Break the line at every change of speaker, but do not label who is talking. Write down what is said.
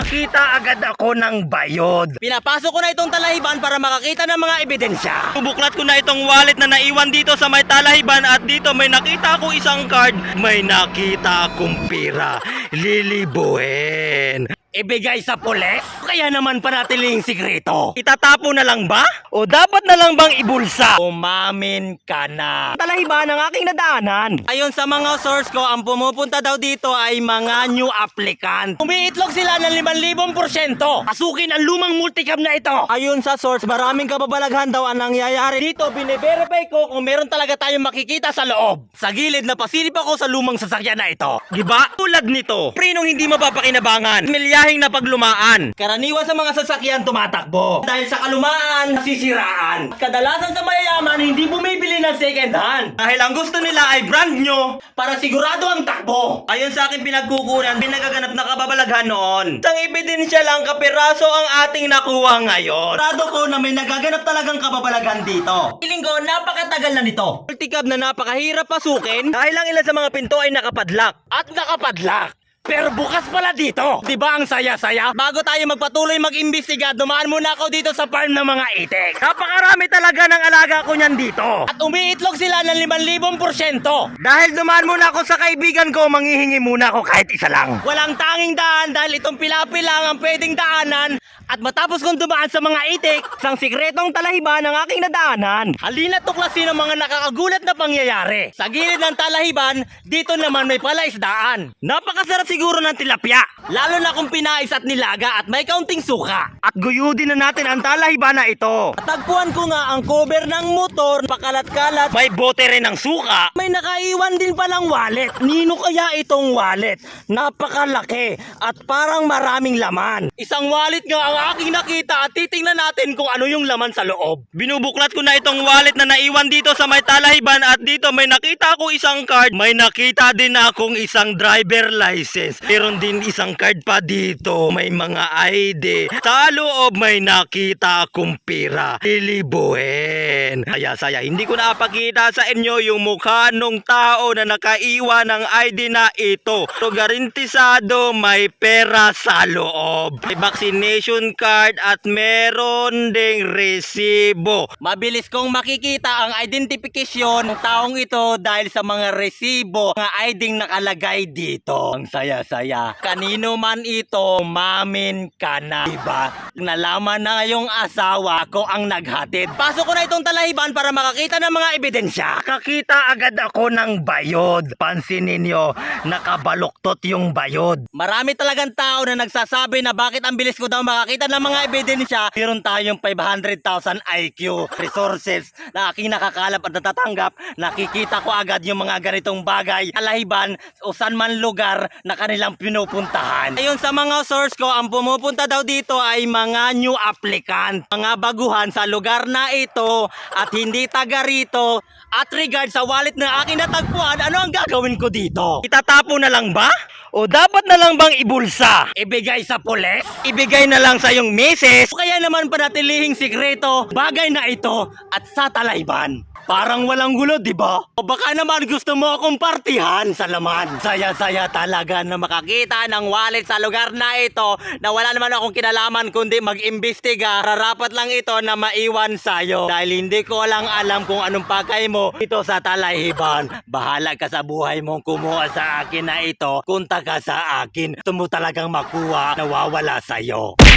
nakita agad ako ng bayod.
Pinapasok ko na itong talahiban para makakita ng mga ebidensya.
Bubuklat ko na itong wallet na naiwan dito sa may talahiban at dito may nakita ako isang card. May nakita akong pira. Lilibuhin. Ibigay sa pulis? Kaya naman panatiling sikreto. Itatapo na lang ba? O dapat na lang bang ibulsa? Umamin ka na. Talahiban ang aking nadaanan.
Ayon sa mga source ko, ang pumupunta daw dito ay mga new applicant.
Umiitlog sila ng 5,000 porsyento. Pasukin ang lumang multicam na ito.
Ayon sa source, maraming kababalaghan daw ang nangyayari dito. Bine-verify ko kung meron talaga tayong makikita sa loob.
Sa gilid na pasilip ako sa lumang sasakyan na ito. Diba? Tulad nito. Prinong hindi mapapakinabangan. Milyahing na paglumaan.
Karaniwan sa mga sasakyan tumatakbo. Dahil sa kalumaan,
Nasisiraan.
kadalasan sa mayayaman hindi bumibili ng second hand.
Dahil ang gusto nila ay brand nyo.
Para sigurado ang takbo.
Ayon sa aking pinagkukunan, pinagaganap na kababalaghan noon. Isang ebidensya lang kapiraso ang ating nakuha ngayon.
Sigurado ko na may nagaganap talagang kababalaghan dito. Feeling ko, napakatagal na nito.
Multicab na napakahirap pasukin dahil lang ilan sa mga pinto ay nakapadlak. At nakapadlak. Pero bukas pala dito. Di ba ang saya-saya?
Bago tayo magpatuloy mag-imbestiga, dumaan muna ako dito sa farm ng mga itik.
Napakarami talaga ng alaga ko niyan dito.
At umiitlog sila ng 5,000 porsyento.
Dahil dumaan muna ako sa kaibigan ko, manghihingi muna ako kahit isa lang.
Walang tanging daan dahil itong pilapi lang ang pwedeng daanan. At matapos kong dumaan sa mga itik,
Isang sikretong talahiban ang aking nadaanan.
halina tuklasin ang mga nakakagulat na pangyayari. Sa gilid ng talahiban, dito naman may palaisdaan.
Napakasarap siguro ng tilapia.
Lalo na kung pinais at nilaga at may kaunting suka.
At guyudin na natin ang talahiban na ito.
Tagpuan ko nga ang cover ng motor, pakalat-kalat.
May bote rin ng suka.
May nakaiwan din palang wallet. Nino kaya itong wallet? Napakalaki at parang maraming laman. Isang wallet nga ang aking nakita at titingnan natin kung ano yung laman sa loob.
Binubuklat ko na itong wallet na naiwan dito sa may talahiban at dito may nakita ako isang card. May nakita din akong isang driver license. Meron din isang card pa dito. May mga ID. Sa loob may nakita akong pira. Lilibuhin. Kaya saya, hindi ko napakita sa inyo yung mukha nung tao na nakaiwan ng ID na ito. So garantisado may pera sa loob. May vaccination card at meron ding resibo.
Mabilis kong makikita ang identifikasyon ng taong ito dahil sa mga resibo ng ID nakalagay dito. Ang saya-saya. Kanino man ito, mamin ka na. Diba? Nalaman na ngayong asawa ko ang naghatid. Pasok ko na itong talahiban para makakita ng mga ebidensya.
Kakita agad ako ng bayod. Pansinin ninyo, nakabaluktot yung bayod.
Marami talagang tao na nagsasabi na bakit ang bilis ko daw makakita ng mga ebidensya. Meron tayong 500,000 IQ resources na aking nakakalap at natatanggap. Nakikita ko agad yung mga ganitong bagay, alahiban o saan man lugar na kanilang pinupuntahan. Ayon sa mga source ko, ang pumupunta daw dito ay mga new applicant. Mga baguhan sa lugar na ito at hindi taga rito. At regard sa wallet na aking natagpuan, ano ang gagawin ko dito?
Itatapo na lang ba? O dapat na lang bang ibulsa?
Ibigay sa pulis?
Ibigay na lang sa yung misis?
O kaya naman panatilihing sikreto, bagay na ito at sa talayban. Parang walang gulo, di ba? O baka naman gusto mo akong partihan sa laman. Saya-saya talaga na makakita ng wallet sa lugar na ito na wala naman akong kinalaman kundi mag-imbestiga. Rarapat lang ito na maiwan sa'yo dahil hindi ko lang alam kung anong pagkay mo ito sa talayban. Bahala ka sa buhay mong kumuha sa akin na ito. Kunta ka sa akin. Ito mo talagang makuha, nawawala sa'yo.